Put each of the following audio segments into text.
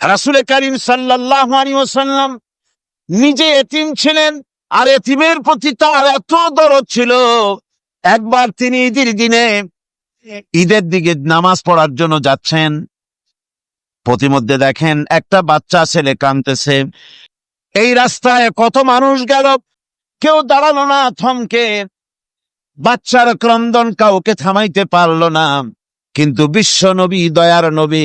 রাসুলে করিম সাল্লাহ ওসাল্লাম নিজে এতিম ছিলেন আর এতিমের প্রতি তার এত দরদ ছিল। একবার তিনি ঈদের দিনে ঈদের দিকে নামাজ পড়ার জন্য যাচ্ছেন। প্রতিমধ্যে দেখেন একটা বাচ্চা ছেলে কাঁদতেছে। এই রাস্তায় কত মানুষ গেল। কেউ দাঁড়াল না, থমকে। বাচ্চার ক্রন্দন কাউকে থামাইতে পারল না। কিন্তু বিশ্ব নবী, দয়ার নবী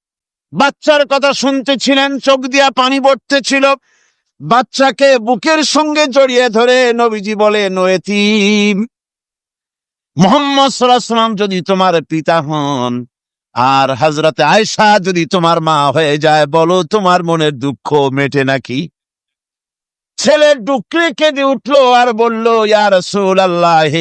বাচ্চার কথা শুনতেছিলেন, চোখ দিয়া পানি পড়তেছিল। বাচ্চাকে বুকের সঙ্গে জড়িয়ে ধরে নবীজি বলে নয়েতিম মোহাম্মদ সাল্লাম যদি তোমার পিতা হন, আর হজরতে আয়সা যদি তোমার মা হয়ে যায়, বলো তোমার মনের দুঃখ মেটে নাকি? ছেলে ডুকরে কেঁদে উঠল আর বলল ইয়ার সুল আল্লাহ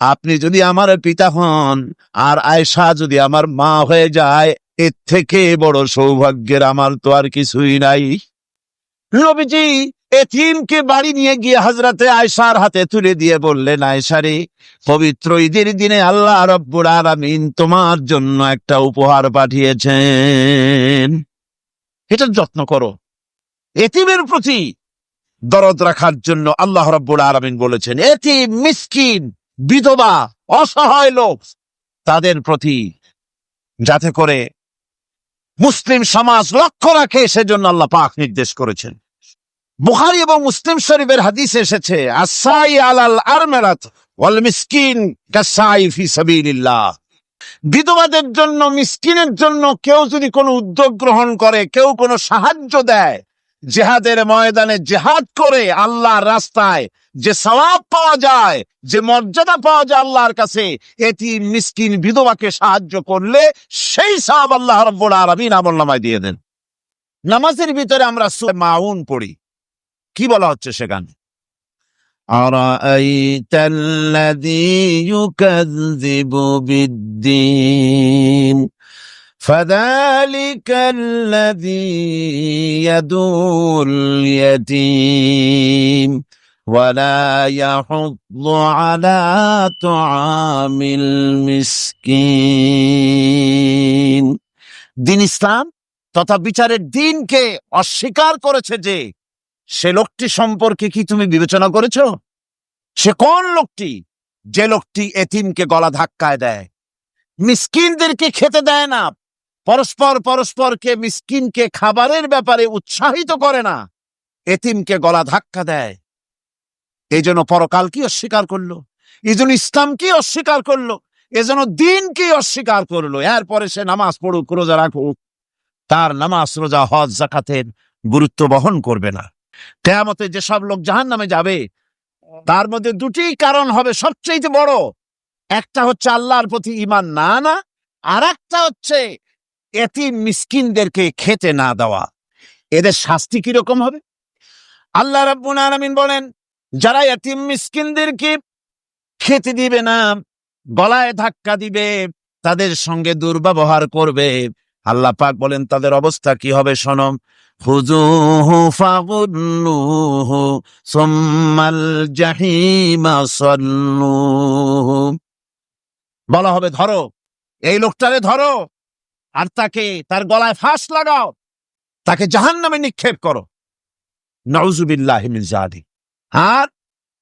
আপনি যদি আমার পিতা হন, আর আয়সা যদি আমার মা হয়ে যায় এর থেকে বড় সৌভাগ্যের আমার তো আর কিছুই নাই। নবীজি এতিমকে বাড়ি নিয়ে গিয়ে হাজরাতে আয়সার হাতে তুলে দিয়ে বললেন আয়সারে পবিত্র ঈদের দিনে আল্লাহ রব্বুর আলামিন তোমার জন্য একটা উপহার পাঠিয়েছেন। এটার যত্ন করো। এতিমের প্রতি দরদ রাখার জন্য আল্লাহ রব্বুল আলামিন বলেছেন, এতিম, মিসকিন, বিধবা, অসহায় লোক, তাদের প্রতি যাতে করে মুসলিম সমাজ লক্ষ্য রাখে, সেজন্য আল্লাহ পাক নির্দেশ করেছেন। বুহারি এবং মুসলিম শরীফের হাদিস এসেছে আসাই আলাল আরমেরাত ওয়াল মিসকিন কাসাই ফি সাবিলিল্লাহ। বিধবাদের জন্য, মিসকিনের জন্য কেউ যদি কোনো উদ্যোগ গ্রহণ করে, কেউ কোনো সাহায্য দেয় জেহাদের ময়দানে জেহাদ করে আল্লাহর রাস্তায় যে সওয়াব পাওয়া যায় যে মর্যাদা পাওয়া যায় আল্লাহর কাছে এটি মিসকিন বিধবাকে সাহায্য করলে সেই সওয়াব আল্লাহ রব্বুল আলামিন আমল নামায় দিয়ে দেন নামাজের ভিতরে আমরা সূরা মাউন পড়ি কি বলা হচ্ছে সেখানে أرأيت الذي يكذب بالدين فذلك الذي يدعو اليتيم ولا يحض على طعام المسكين দিন ইসলাম তথা বিচারের দিনকে অস্বীকার করেছে যে সে লোকটি সম্পর্কে কি তুমি বিবেচনা করেছো সে কোন লোকটি যে লোকটি এতিমকে গলা ধাক্কায় দেয় মিসকিনদেরকে খেতে দেয় না পরস্পর পরস্পরকে, মিসকিনকে খাবারের ব্যাপারে উৎসাহিত করে না। এতিমকে গলা ধাক্কা দেয়। এই জন্য পরকাল কি অস্বীকার করল। এই জন্য ইসলাম কি অস্বীকার করল। এজন্য দিন কি অস্বীকার করল। এরপরে সে নামাজ পড়ুক, রোজা রাখুক। তার নামাজ, রোজা, হজ, জাকাতের গুরুত্ব বহন করবে না। কেয়ামতে যেসব লোক জাহান নামে যাবে, তার মধ্যে দুটি কারণ হবে সবচেয়ে বড়। একটা হচ্ছে আল্লাহর প্রতি ইমান না না আর একটা হচ্ছে এতিম মিসকিনদেরকে খেতে না দেওয়া। এদের শাস্তি কীরকম হবে? আল্লাহ রাব্বুল আলামিন বলেন, যারা এতিম মিসকিনদেরকে খেতে দিবে না, গলায় ধাক্কা দিবে, তাদের সঙ্গে দুর্ব্যবহার করবে। আল্লাহ পাক বলেন, তাদের অবস্থা কি হবে সাল্লুহু। বলা হবে, ধরো, এই লোকটারে ধরো। আর তাকে তার গলায় ফাঁস লাগাও। তাকে জাহান্নামে নিক্ষেপ করো। নওজুবিল্লাহ মিন জালিক আর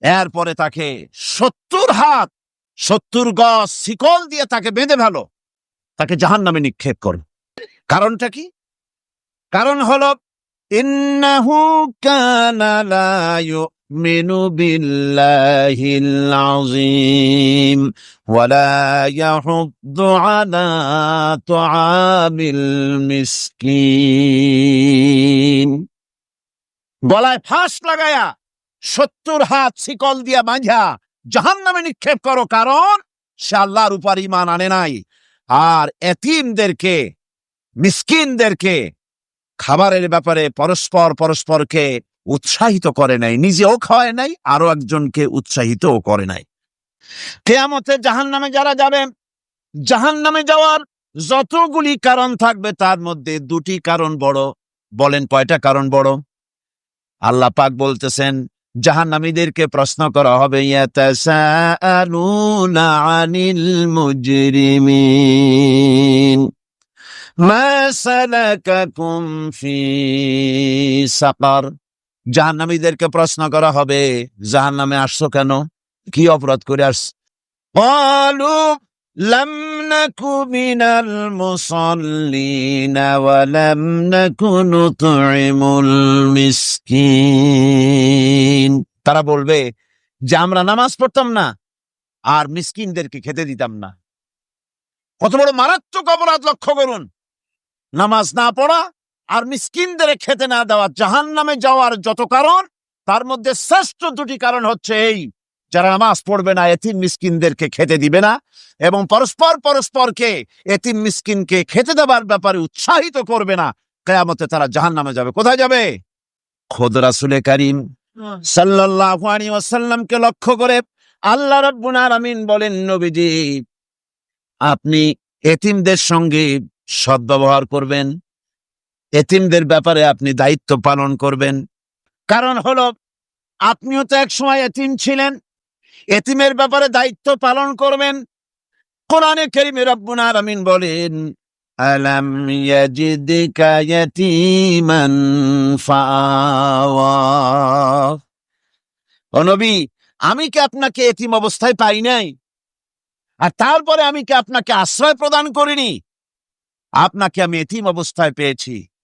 এরপরে তাকে সত্তর হাত, সত্তর গজ শিকল দিয়ে তাকে বেঁধে ভালো তাকে জাহান নামে নিক্ষেপ করো। কারণটা কি? কারণ হলো, ইন্নাহু কানা ইউমিনু বিল্লাহিল আযীম ওয়ালা ইয়াহুদ্দু আলা তুআমিল মিসকিন গলায় ফাঁস লাগায়া সত্তর হাত শিকল দিয়া বাঁধা জাহান নামে নিক্ষেপ করো, কারণ সে আল্লাহর উপর ইমান আনে নাই। আর এতিমদেরকে, মিসকিনদেরকে, খাবারের ব্যাপারে পরস্পর পরস্পরকে উৎসাহিত করে নাই, নিজেও খাওয়ায় নাই, আরও একজনকে উৎসাহিতও করে নাই। কেয়ামতে জাহান নামে যারা যাবে জাহান নামে যাওয়ার যতগুলি কারণ থাকবে, তার মধ্যে দুটি কারণ বড়। বলেন কয়টা কারণ বড়? আল্লাহ পাক বলতেছেন, জাহান্নামীদেরকে প্রশ্ন করা হবে মা সালাকাকুম ফি সাকার? জাহান্নামীদেরকে প্রশ্ন করা হবে জাহান্নামে আসছো কেন কি অপরাধ করে আস قالوا لم نك من المصلين ولم نك نطعم المسكين তারা বলবে যে আমরা নামাজ পড়তাম না আর মিসকিনদেরকে খেতে দিতাম না কত বড় মারাত্মক অপরাধ লক্ষ্য করুন নামাজ না পড়া আর মিসকিনদের খেতে না দেওয়া জাহান নামে যাওয়ার যত কারণ তার মধ্যে শ্রেষ্ঠ দুটি কারণ হচ্ছে এই যারা নামাজ পড়বে না এতিম মিসকিনদেরকে খেতে দিবে না এবং পরস্পর পরস্পরকে এতিম মিসকিনকে খেতে দেওয়ার ব্যাপারে উৎসাহিত করবে না কেয়ামতে তারা জাহান নামে যাবে। কোথায় যাবে? খোদ রাসুলে কারিম ওয়াসাল্লামকে লক্ষ্য করে আল্লাহ রাব্বুল আমিন বলেন নবীজি আপনি এতিমদের সঙ্গে সদ্ব্যবহার করবেন এতিমদের ব্যাপারে আপনি দায়িত্ব পালন করবেন। কারণ হলো, আপনিও তো এক সময় এতিম ছিলেন। এতিমের ব্যাপারে দায়িত্ব পালন করবেন। কোরআনে কারিমে রব্বুল আলামিন বলেন, আলাম আমি কি আপনাকে এতিম অবস্থায় পাই নাই? আর তারপরে আমি কি আপনাকে আশ্রয় প্রদান করিনি? আপনাকে আমি এতিম অবস্থায় পেয়েছি।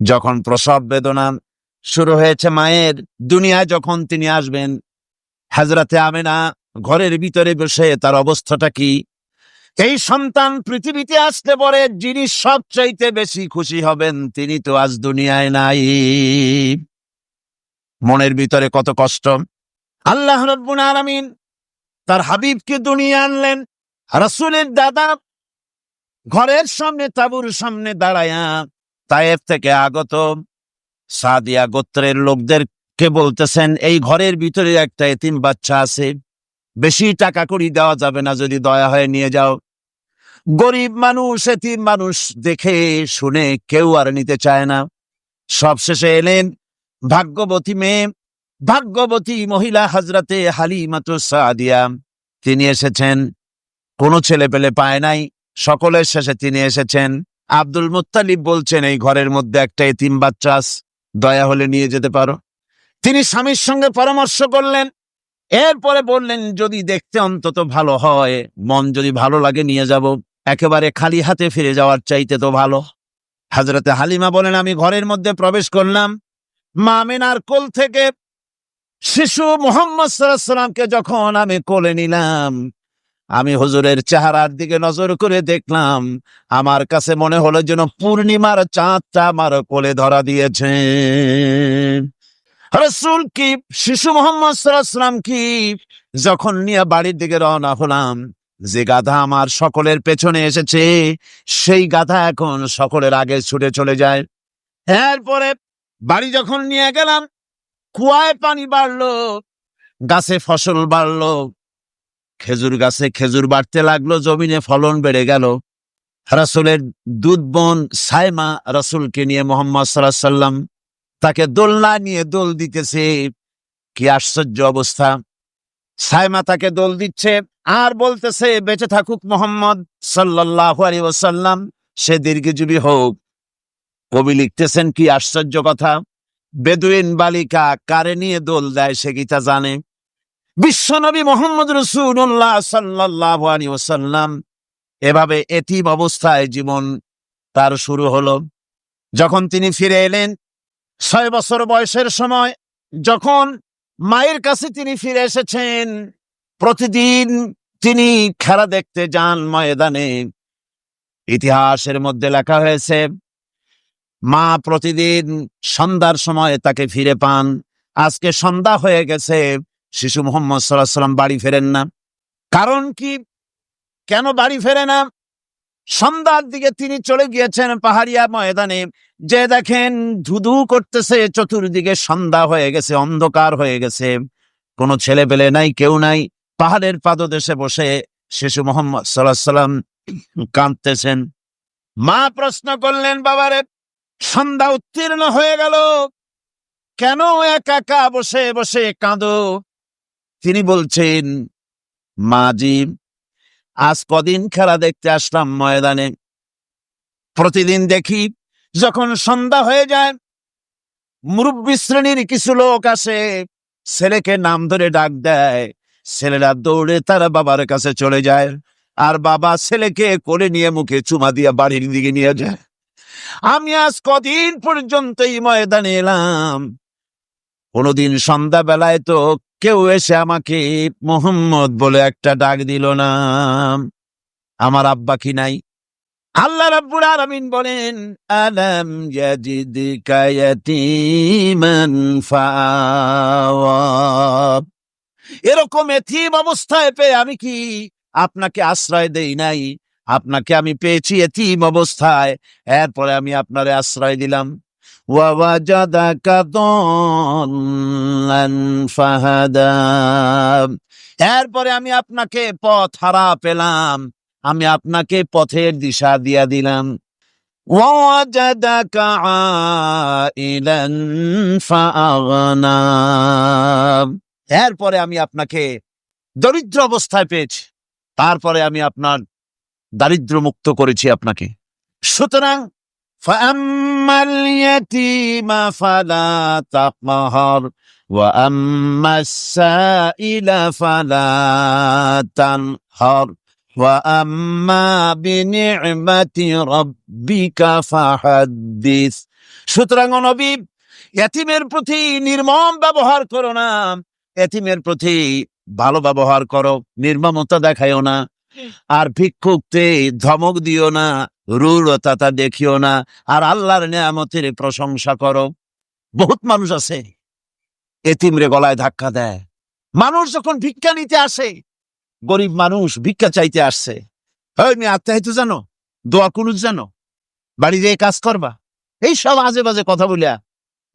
যখন প্রসব বেদনা শুরু হয়েছে মায়ের, দুনিয়ায় যখন তিনি আসবেন হাজরাতে আমেনা ঘরের ভিতরে বসে তার অবস্থাটা কি? এই সন্তান পৃথিবীতে আসতে পরে যিনি সবচাইতে বেশি খুশি হবেন, তিনি তো আজ দুনিয়ায় নাই। মনের ভিতরে কত কষ্ট। আল্লাহ রব্বুল আলামিন তার হাবিবকে দুনিয়া আনলেন, রাসূলের দাদা ঘরের সামনে, তাবুর সামনে দাঁড়ায়া তায়েফ থেকে আগত সাদিয়া গোত্রের লোকদেরকে বলতেছেন, এই ঘরের ভিতরে একটা এতিম বাচ্চা আছে, বেশি টাকা করি দেওয়া যাবে না, যদি দয়া হয়ে নিয়ে যাও। গরিব মানুষ, এতিম মানুষ দেখে, শুনে কেউ আর নিতে চায় না। সবশেষে এলেন ভাগ্যবতী মেয়ে, ভাগ্যবতী মহিলা হাজরাতে হালিমাতু সাদিয়া। তিনি এসেছেন। কোনো ছেলে পেলে পায় নাই। সকলের শেষে তিনি এসেছেন। আব্দুল মুত্তালিব বলছেন, এই ঘরের মধ্যে একটা এতিম বাচ্চা দয়া হলে নিয়ে যেতে পারো। তিনি স্বামীর সঙ্গে পরামর্শ করলেন, এরপরে বললেন, যদি দেখতে অন্তত ভালো হয়, মন যদি ভালো লাগে, নিয়ে যাব। একেবারে খালি হাতে ফিরে যাওয়ার চাইতে তো ভালো। হাজরতে হালিমা বলেন, আমি ঘরের মধ্যে প্রবেশ করলাম। মা মেনার কোল থেকে শিশু মোহাম্মদ সাল্লামকে যখন আমি কোলে নিলাম আমি হুজুরের চেহারার দিকে নজর করে দেখলাম, আমার কাছে মনে হলো যেন পূর্ণিমার চাঁদটা আমার কোলে ধরা দিয়েছে। রসুল কি? শিশু মোহাম্মদ কি? যখন নিয়ে বাড়ির দিকে রওনা হলাম, যে গাধা আমার সকলের পেছনে এসেছে, সেই গাধা এখন সকলের আগে ছুটে চলে যায়। এরপরে বাড়ি যখন নিয়ে গেলাম, কুয়ায় পানি বাড়লো, গাছে ফসল বাড়লো খেজুর গাছে খেজুর বাড়তে লাগল, জমিনে ফলন বেড়ে গেল। রাসুলের দুধ বোন সাইমা রাসুলকে নিয়ে মোহাম্মদ সাল্লাম তাকে দোলনা নিয়ে দোল দিতেছে। কি আশ্চর্য অবস্থা। সাইমা তাকে দোল দিচ্ছে আর বলতেছে, বেঁচে থাকুক মোহাম্মদ সাল্লাহ আলী সে দীর্ঘজীবী হোক। কবি লিখতেছেন, কি আশ্চর্য কথা। বেদুইন বালিকা কারে নিয়ে দোল দেয় সে গীতা জানে? বিশ্বনবী মোহাম্মদ রসুল্লাহ সাল্লাহ আলী ওসাল্লাম এভাবে এতিম অবস্থায় জীবন তার শুরু হলো। যখন তিনি ফিরে এলেন, ছয় বছর বয়সের সময় যখন মায়ের কাছে তিনি ফিরে এসেছেন, প্রতিদিন তিনি খেলা দেখতে যান ময়দানে। ইতিহাসের মধ্যে লেখা হয়েছে, মা প্রতিদিন সন্ধ্যার সময় তাকে ফিরে পান। আজকে সন্ধ্যা হয়ে গেছে শিশু মোহাম্মদ সাল্লাহ সাল্লাম বাড়ি ফেরেন না। কারণ কি? কেন বাড়ি ফেরে না? সন্ধ্যার দিকে তিনি চলে গিয়েছেন পাহাড়িয়া ময়দানে। যে দেখেন ধুধু করতেছে, চতুর্দিকে সন্ধ্যা হয়ে গেছে, অন্ধকার হয়ে গেছে। কোনো ছেলে পেলে নাই, কেউ নাই। পাহাড়ের পাদদেশে বসে শিশু মোহাম্মদ সাল্লাহ সাল্লাম কাঁদতেছেন। মা প্রশ্ন করলেন, বাবারে, সন্ধ্যা উত্তীর্ণ হয়ে গেল। কেন একা একা বসে বসে কাঁদো? তিনি বলছেন মাজি আজ কদিন খেলা দেখতে আসলাম ময়দানে। প্রতিদিন দেখি যখন সন্ধ্যা হয়ে যায়, মুরব্বী শ্রেণির কিছু লোক আসে, ছেলেকে নাম ধরে ডাক দেয়। ছেলেরা দৌড়ে তারা বাবার কাছে চলে যায় আর বাবা ছেলেকে কোলে নিয়ে মুখে চুমা দিয়ে বাড়ির দিকে নিয়ে যায়। আমি আজ কদিন পর্যন্ত এই ময়দানে এলাম। কোনোদিন সন্ধ্যা বেলায় তো কেউ এসে আমাকে মোহাম্মদ বলে একটা ডাক দিল না। আমার আব্বা কি নাই? আল্লাহ রাব্বুল আলামিন বলেন, আলাম ইয়াজিদকা ইয়াতীমান ফাআওয়া এরকম এতিম অবস্থায় পেয়ে আমি কি আপনাকে আশ্রয় দেই নাই? আপনাকে আমি পেয়েছি এতিম অবস্থায়। এরপরে আমি আপনারে আশ্রয় দিলাম। ওয়াওয়াজাদাকা দাল্লান ফাহাদা এরপরে আমি আপনাকে পথ হারা পেলাম। আমি আপনাকে পথের দিশা দিয়া দিলাম। এরপরে আমি আপনাকে দরিদ্র অবস্থায় পেয়েছি। তারপরে আমি আপনার দারিদ্র মুক্ত করেছি আপনাকে। সুতরাং فأما اليتيم فلا تقهر وأما السائل فلا تنهر وأما بنعمة ربك فحدث সুতরাং ও নবী এতিমের প্রতি নির্মম ব্যবহার করো না এতিমের প্রতি ভালো ব্যবহার করো নির্মমতা দেখায়ও না আর ভিক্ষুকতে ধমক দিও না রূঢ়তা দেখিও না, আর আল্লাহর নিয়ামতের প্রশংসা করো। বহুত মানুষ আছে এতিমরে গলায় ধাক্কা দেয়। মানুষ যখন ভিক্ষা নিতে আসে, গরিব মানুষ ভিক্ষা চাইতে আসছে। আত্মাহিত জানো? দোয়া কুনুজ জানো? বাড়ি যেয়ে কাজ করবা? এই সব আজে বাজে কথা বলিয়া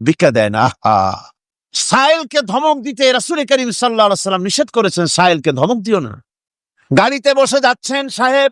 ভিক্ষা দেয় না। আহা! সাহেলকে ধমক দিতে রাসুল করিম সাল্লাহ সাল্লাম নিষেধ করেছেন সাহেলকে ধমক দিও না। গাড়িতে বসে যাচ্ছেন সাহেব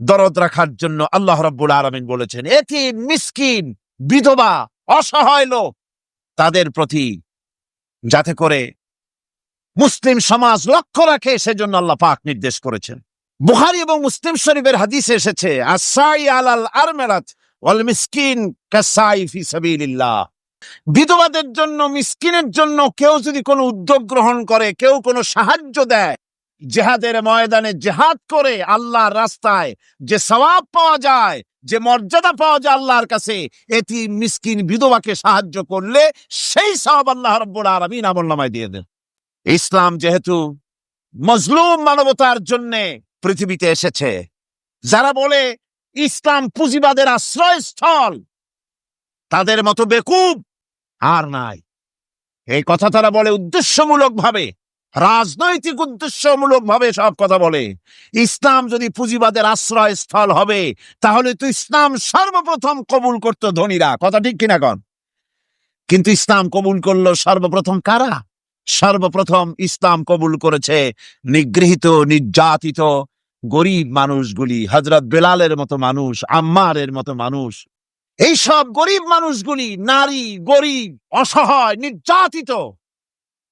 দরদ রাখার জন্য আল্লাহ রাব্বুল আলামিন বলেছেন এতিম মিসকিন, বিধবা, অসহায় লোক, তাদের প্রতি যাতে করে মুসলিম সমাজ লক্ষ্য রাখে, সেজন্য আল্লাহ পাক নির্দেশ করেছেন। বুখারী এবং মুসলিম শরীফের হাদিসে এসেছে বিধবাদের জন্য, মিসকিনের জন্য কেউ যদি কোনো উদ্যোগ গ্রহণ করে, কেউ কোনো সাহায্য দেয় জেহাদের ময়দানে জেহাদ করে আল্লাহর রাস্তায় যে সওয়াব পাওয়া যায়, যে মর্যাদা পাওয়া যায় আল্লাহর কাছে, এটি মিসকিন বিধবাকে সাহায্য করলে সেই সওয়াব আল্লাহ রব্বুল আমল নামায় দিয়ে দেন। ইসলাম যেহেতু মজলুম মানবতার জন্যে পৃথিবীতে এসেছে, যারা বলে ইসলাম পুঁজিবাদের আশ্রয়স্থল, তাদের মতো বেকুব আর নাই। এই কথা তারা বলে উদ্দেশ্যমূলক ভাবে রাজনৈতিক উদ্দেশ্যমূলক ভাবে সব কথা বলে। ইসলাম যদি পুঁজিবাদের আশ্রয়স্থল হবে, তাহলে তো ইসলাম সর্বপ্রথম কবুল করতো ধনীরা। কথা ঠিক কিনা কন? কিন্তু ইসলাম কবুল করল সর্বপ্রথম কারা? সর্বপ্রথম ইসলাম কবুল করেছে নিগৃহীত, নির্যাতিত গরিব মানুষগুলি হজরত বেলালের মতো মানুষ, আম্মারের মতো মানুষ। এইসব গরিব মানুষগুলি নারী, গরিব, অসহায়, নির্যাতিত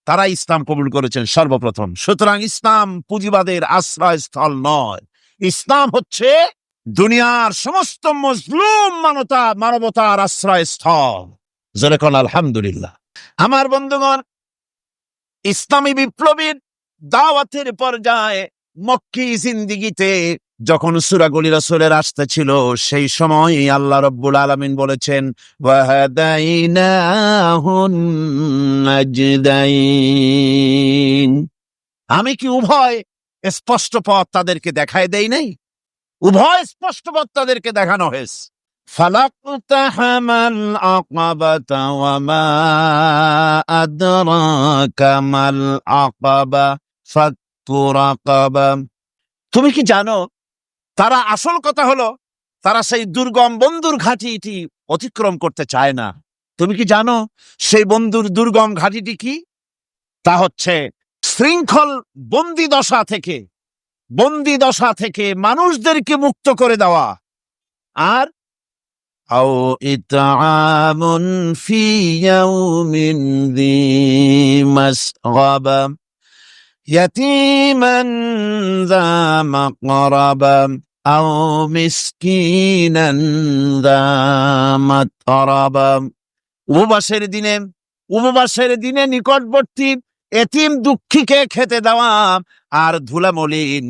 তারা ইসলাম কবুল করেছেন সর্বপ্রথম। সুতরাং ইসলাম পুঁজিবাদের আশ্রয়স্থল নয়। ইসলাম হচ্ছে দুনিয়ার সমস্ত মজলুম মানবতা, মানবতার আশ্রয়স্থল। যেরকম আলহামদুলিল্লাহ। আমার বন্ধুগণ, ইসলামী বিপ্লবীর দাওয়াতের পর্যায়ে মক্কি জিন্দিগিতে যখন সুরাগুলি রসুলের আসতে ছিল, সেই সময় আল্লাহ রব্বুল আলমিন বলেছেন আমি কি উভয় স্পষ্ট পথ তাদেরকে দেখায় দেই নাই? উভয় স্পষ্ট পথ তাদেরকে দেখানো হয়েছে। তুমি কি জানো তারা আসল কথা হলো, তারা সেই দুর্গম বন্ধুর ঘাঁটিটি অতিক্রম করতে চায় না। তুমি কি জানো, সেই বন্ধুর দুর্গম ঘাঁটিটি কি? তা হচ্ছে শৃঙ্খল বন্দি দশা থেকে, বন্দি দশা থেকে মানুষদেরকে মুক্ত করে দেওয়া। আর আও ইতামুন ফি يتيما ذا مقربة أو مسكينا ذا متربة উপবাসের দিনে উপবাসের দিনে নিকটবর্তী এতিম দুঃখীকে খেতে দেওয়া আর ধুলামলিন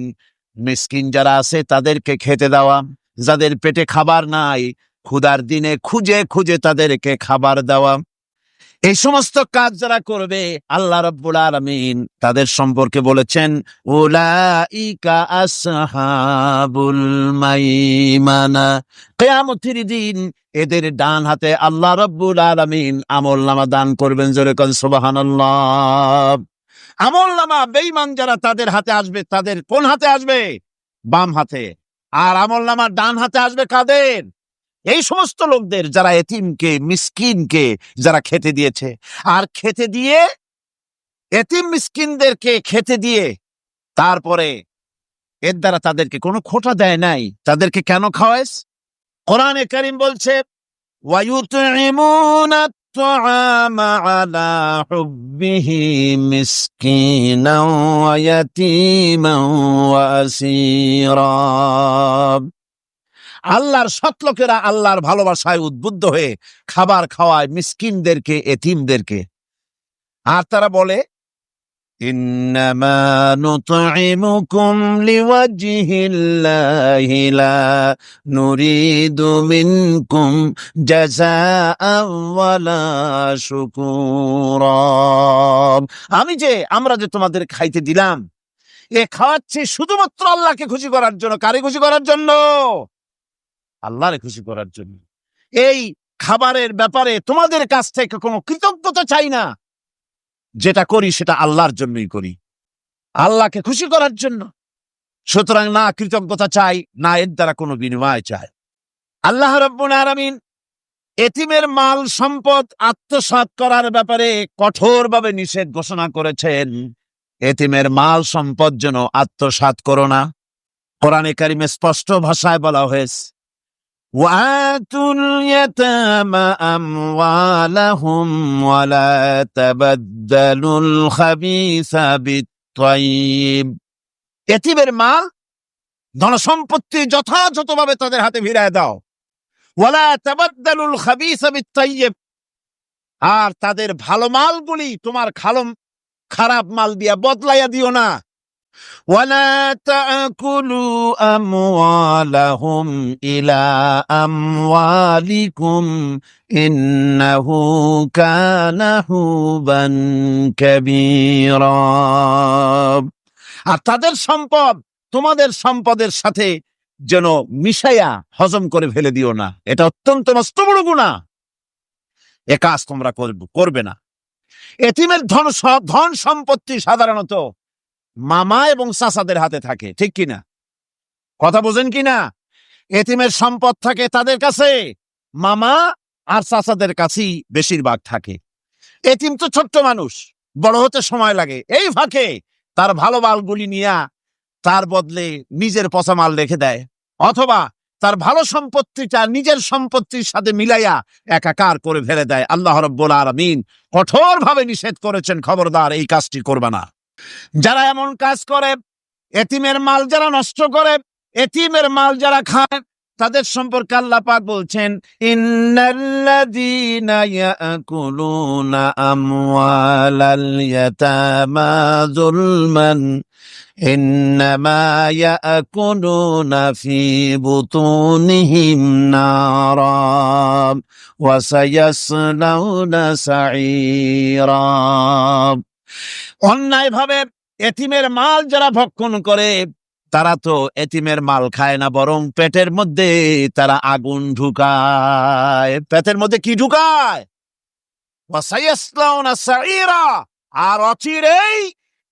মিসকিন যারা আছে তাদেরকে খেতে দেওয়া যাদের পেটে খাবার নাই ক্ষুধার দিনে খুঁজে খুঁজে তাদেরকে খাবার দেওয়া এই সমস্ত কাজ যারা করবে, আল্লাহ রব্বুল আলামিন তাদের সম্পর্কে বলেছেন মাইমানা। কিয়ামতের দিন এদের ডান হাতে আল্লাহ রব্বুল আলামিন আমল নামা দান করবেন জোরে কোন, সুবহানাল্লাহ। আমল নামা বেঈমান যারা তাদের হাতে আসবে, তাদের কোন হাতে আসবে? বাম হাতে। আর আমল নামা ডান হাতে আসবে কাদের? এই সমস্ত লোকদের যারা এতিমকে, মিসকিনকে যারা খেতে দিয়েছে, আর খেতে দিয়ে এতিম মিসকিনদেরকে খেতে দিয়ে তারপরে এর দ্বারা তাদেরকে কোনো খোটা দেয় নাই। তাদেরকে কেন খাওয়াইস কোরআনে করিম বলছে ওয়ায়ুতইমুনা আল্লাহর সৎলোকেরা আল্লাহর ভালোবাসায় উদ্বুদ্ধ হয়ে খাবার খাওয়ায় মিসকিনদেরকে এতিমদেরকে আর তারা বলে إنما نطعمكم لوجه الله لا نريد منكم جزاء ولا شكورا আমি যে আমরা যে তোমাদের খাইতে দিলাম এ খাওয়াচ্ছি শুধুমাত্র আল্লাহকে খুশি করার জন্য কারে খুশি করার জন্য আল্লাহরে খুশি করার জন্য। এই খাবারের ব্যাপারে তোমাদের কাছ থেকে কোনো কৃতজ্ঞতা চাই না। যেটা করি সেটা আল্লাহর জন্যই করি। আল্লাহকে খুশি করার জন্য। সুতরাং না কৃতজ্ঞতা চাই, না এর দ্বারা কোনো বিনিময় চাই। আল্লাহ রব্বুল আলামিন এতিমের মাল, সম্পদ আত্মসাৎ করার ব্যাপারে কঠোরভাবে নিষেধ ঘোষণা করেছেন। এতিমের মাল, সম্পদ যেন আত্মসাৎ করো না। কোরআনে কারিমে স্পষ্ট ভাষায় বলা হয়েছে وآتوا اليتامى أموالهم ولا تبدلوا الخبيث بالطيب এতিমের মাল ধনসম্পত্তি যথাযথভাবে তাদের হাতে ফিরায় দাও ওয়ালা তাবাদ্দালুল খাবিসা বিত্তাইয়্যিব আর তাদের ভালো মালগুলি তোমার খালম খারাপ মাল দিয়া বদলাইয়া দিও না ولا تأكلوا أموالهم إلى أموالكم إنه كان حوبا كبيرا আর তাদের সম্পদ তোমাদের সম্পদের সাথে যেন মিশাইয়া হজম করে ফেলে দিও না এটা অত্যন্ত মস্ত বড় গুণা এ কাজ তোমরা করবে করবে না এতিমের ধন স- ধন সম্পত্তি সাধারণত মামা এবং চাচাদের হাতে থাকে, ঠিক কিনা? কথা বোঝেন কিনা? এতিমের সম্পদ থাকে তাদের কাছে, মামা আর চাচাদের কাছেই বেশিরভাগ থাকে। এতিম তো ছোট্ট মানুষ, বড় হতে সময় লাগে। এই ফাঁকে তার ভালো মালগুলি নিয়া তার বদলে নিজের পচা মাল রেখে দেয়, অথবা তার ভালো সম্পত্তিটা নিজের সম্পত্তির সাথে মিলাইয়া একাকার করে ফেলে দেয়। আল্লাহ রব্বুল আলামিন কঠোরভাবে নিষেধ করেছেন, খবরদার, এই কাজটি করবে না। যারা এমন কাজ করে, এতিমের মাল যারা নষ্ট করে, এতিমের মাল যারা খায়, তাদের সম্পর্কে আল্লাহ পাক বলছেন, ইন্নাল্লাযীনা অন্যায়ভাবে এতিমের মাল যারা ভক্ষণ করে, তারা তো এতিমের মাল খায় না, বরং পেটের মধ্যে তারা আগুন ঢুকায়। পেটের মধ্যে কি ঢুকায়? আর অচিরেই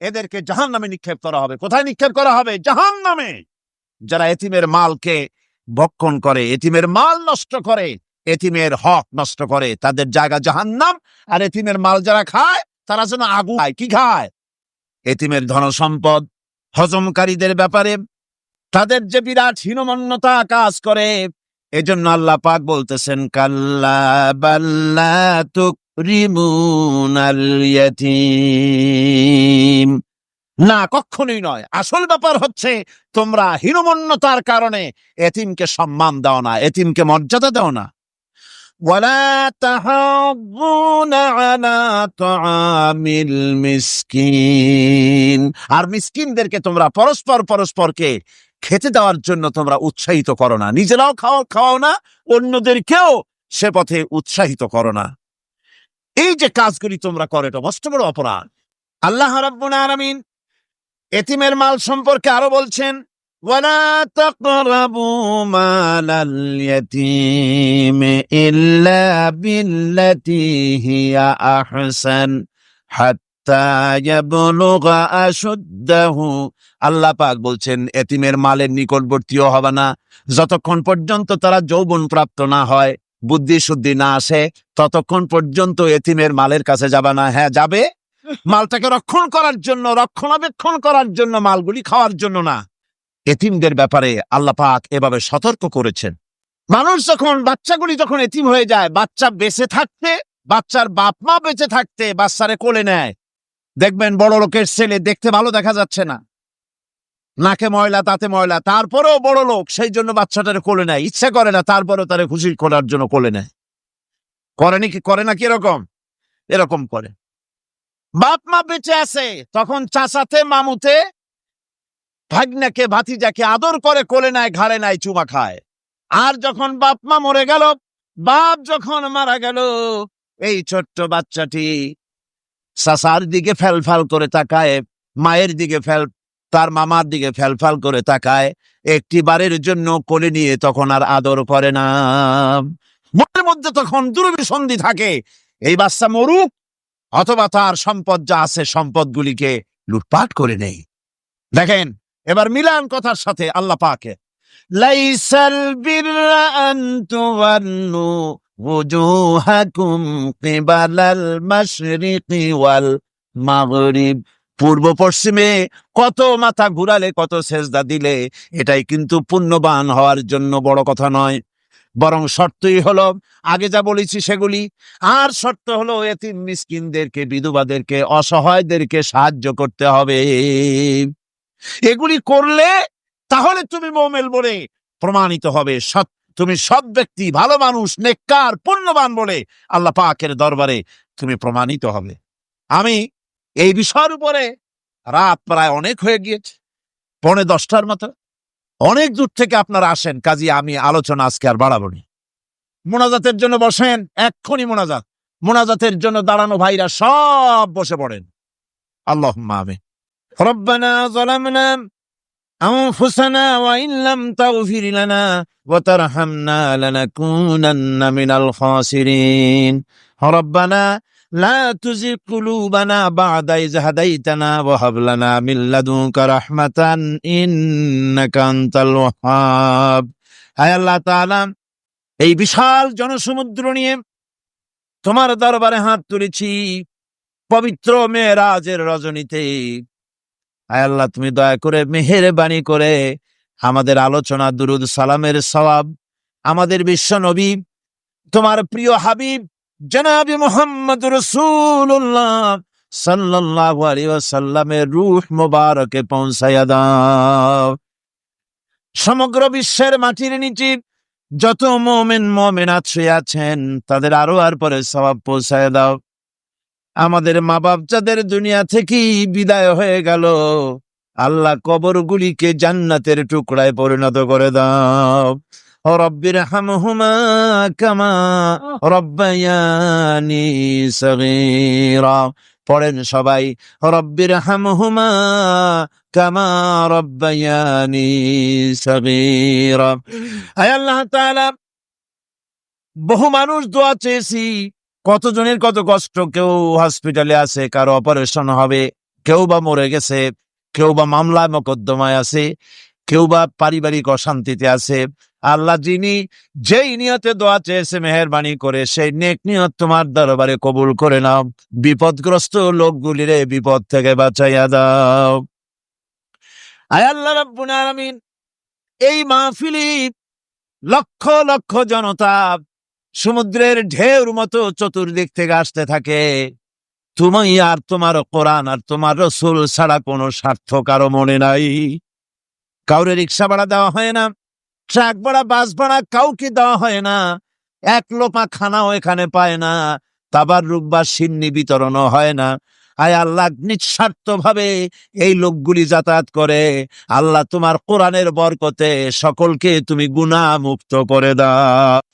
এদেরকে জাহান নামে নিক্ষেপ করা হবে। কোথায় নিক্ষেপ করা হবে? জাহান নামে যারা এতিমের মালকে ভক্ষণ করে, এতিমের মাল নষ্ট করে, এতিমের হক নষ্ট করে, তাদের জায়গা জাহান্নাম। আর এতিমের মাল যারা খায় তারা যেন আগুন খায় কি খায়? এতিমের ধন সম্পদ হজমকারীদের ব্যাপারে তাদের যে বিরাট হীনমন্যতা কাজ করে, এজন্য আল্লাহ পাক বলতেছেন, কাল্লা বাল্লা তুকরিমুনাল না, কখনোই নয়। আসল ব্যাপার হচ্ছে, তোমরা হীনমন্যতার কারণে এতিমকে সম্মান দাও না, এতিমকে মর্যাদা দাও না। ولا تحضون على طعام المسكين আর মিসকিনদেরকে তোমরা পরস্পর পরস্পরকে খেতে দেওয়ার জন্য তোমরা উৎসাহিত করো না নিজেরাও খাও খাওয়াও না অন্যদেরকেও সে পথে উৎসাহিত করো না এই যে কাজগুলি তোমরা করো এটা মস্ত বড় অপরাধ আল্লাহ রাব্বুল আলামিন এতিমের মাল সম্পর্কে আরো বলছেন ولا تقربوا مال اليتيم إلا بالتي هي أحسن حتى يبلغ أشده আল্লাহ পাক বলছেন এতিমের মালের নিকটবর্তীও হবে না যতক্ষণ পর্যন্ত তারা যৌবন প্রাপ্ত না হয় বুদ্ধি শুদ্ধি না আসে ততক্ষণ পর্যন্ত এতিমের মালের কাছে যাবে না হ্যাঁ যাবে মালটাকে রক্ষণ করার জন্য রক্ষণাবেক্ষণ করার জন্য মালগুলি খাওয়ার জন্য না এতিমদের ব্যাপারে আল্লাহ পাক এভাবে সতর্ক করেছেন। মানুষ যখন, বাচ্চাগুলি যখন এতিম হয়ে যায়, বাচ্চা বেঁচে থাকতে, বাচ্চার বাপ মা বেঁচে থাকতে বাচ্চারে কোলে নেয়। দেখবেন বড় লোকের ছেলে দেখতে ভালো দেখা যাচ্ছে না। নাকে ময়লা, তাতে ময়লা, তারপরেও বড় লোক সেই জন্য বাচ্চাটারে কোলে নেয়। ইচ্ছা করে না তারপরেও তারে খুশি করার জন্য কোলে নেয়। করে নাকি করে নাকি এরকম? এরকম করে। বাপ মা বেঁচে আছে, তখন চাচাতে, মামুতে ভাগ্নাকে, ভাতিজাকে আদর করে কোলে নেয়, ঘাড়ে নেয়, চুমা খায়। আর যখন বাপ মা মরে গেল, বাপ যখন মারা গেল, এই ছোট্ট বাচ্চাটি সাসার দিকে ফেলফাল করে তাকায়, মায়ের দিকে ফেল, তার মামার দিকে ফেলফাল করে তাকায় একটি বারের জন্য কোলে নিয়ে তখন আর আদর করে না। মনের মধ্যে তখন দুর্বিসন্ধি থাকে, এই বাচ্চা মরুক, অথবা তার সম্পদ যা আছে সম্পদগুলিকে লুটপাট করে নেই। দেখেন এবার মিলান কথার সাথে আল্লাহ পাকে। লাইসাল বিররা আন তুওয়াল্লু মাগরিব। পূর্ব পশ্চিমে কত মাথা ঘুরালে, কত সেজদা দিলে, এটাই কিন্তু পুণ্যবান হওয়ার জন্য বড় কথা নয়। বরং শর্তই হলো, আগে যা বলেছি সেগুলি। আর শর্ত হলো, এতিম মিসকিনদেরকে, বিধবাদেরকে, অসহায়দেরকে সাহায্য করতে হবে। এগুলি করলে তাহলে তুমি মোমেল বলে প্রমাণিত হবে। সৎ, তুমি সৎ ব্যক্তি, ভালো মানুষ, নেককার, পুণ্যবান বলে আল্লাহ পাকের দরবারে তুমি প্রমাণিত হবে। আমি এই বিষয়ের উপরে রাত প্রায় অনেক হয়ে গিয়েছে, পৌনে দশটার মতো। অনেক দূর থেকে আপনারা আসেন, কাজী আমি আলোচনা আজকে আর বাড়াবো নি। মোনাজাতের জন্য বসেন, এক্ষুনি মোনাজাত। মোনাজাতের জন্য দাঁড়ানো ভাইরা সব বসে পড়েন। আল্লাহ আমি ربنا ظلمنا أنفسنا وإن لم تغفر لنا وترحمنا لنكونن من الخاسرين ربنا لا تزغ قلوبنا بعد إذ هديتنا وهب لنا من لدنك رحمة إنك أنت الوهاب হায় আল্লাহ তাআলা এই বিশাল জনসমুদ্র নিয়ে তোমার দরবারে হাত তুলেছি পবিত্র মেয়েরাজের রজনীতে আয় আল্লাহ, তুমি দয়া করে মেহেরবানি করে আমাদের আলোচনা, দুরুদ, সালামের সওয়াব, আমাদের বিশ্ব নবী, তোমার প্রিয় হাবিব, জনাবি মোহাম্মদ রসুল্লাহ সাল্লাল্লাহু আলাইহি ওয়াসাল্লামের রূহ মোবারকে পৌঁছায়া দাও। সমগ্র বিশ্বের মাটির নিচে যত মোমেন, মোমেনাত শুয়ে আছেন, তাদের আরও আর পরে সওয়াব পৌঁছায় দাও। আমাদের মা বাপ যাদের দুনিয়া থেকেই বিদায় হয়ে গেল। আল্লাহ কবরগুলিকে জান্নাতের টুকরায় পরিণত করে দাও। রব্বির কামা রব্বায়ানি সগীরা। পড়েন সবাই রব্বির হামহুমা কামা রব্বায়ানি সগীরা। আয় আল্লাহ তাআলা, বহু মানুষ দোয়া চেয়েছি কতজনের কত কষ্ট? কেউ হসপিটালে আছে, কারও অপারেশন হবে, কেউ বা মরে গেছে, কেউ বা মামলা মকদ্দমায় আছে, কেউ বা পারিবারিক অশান্তিতে আছে। আল্লাহ যিনি যেই নিয়তে দোয়া চেয়েছে, মেহরবানি করে, সেই নেক নিয়ত তোমার দরবারে কবুল করে নাও। বিপদগ্রস্ত লোকগুলিরে বিপদ থেকে বাঁচাইয়া দাও। আয় আল্লাহ রাব্বুল আলামিন, এই মাহফিলি লক্ষ লক্ষ জনতা সমুদ্রের ঢেউর মতো চতুর্দিক থেকে আসতে থাকে। তুমি আর তোমার কোরআন আর তোমার রসুল ছাড়া কোনো স্বার্থ কারও মনে নাই। কাউরে রিক্সা ভাড়া দেওয়া হয় না, ট্রাক ভাড়া, বাস ভাড়া কাউকে দেওয়া হয় না। এক লোপা খানাও এখানে পায় না, তাবার রূপ বা সিন্নি বিতরণও হয় না। আয় আল্লাহ নিঃস্বার্থ ভাবে এই লোকগুলি যাতায়াত করে। আল্লাহ তোমার কোরআনের বরকতে সকলকে তুমি গুণা মুক্ত করে দাও।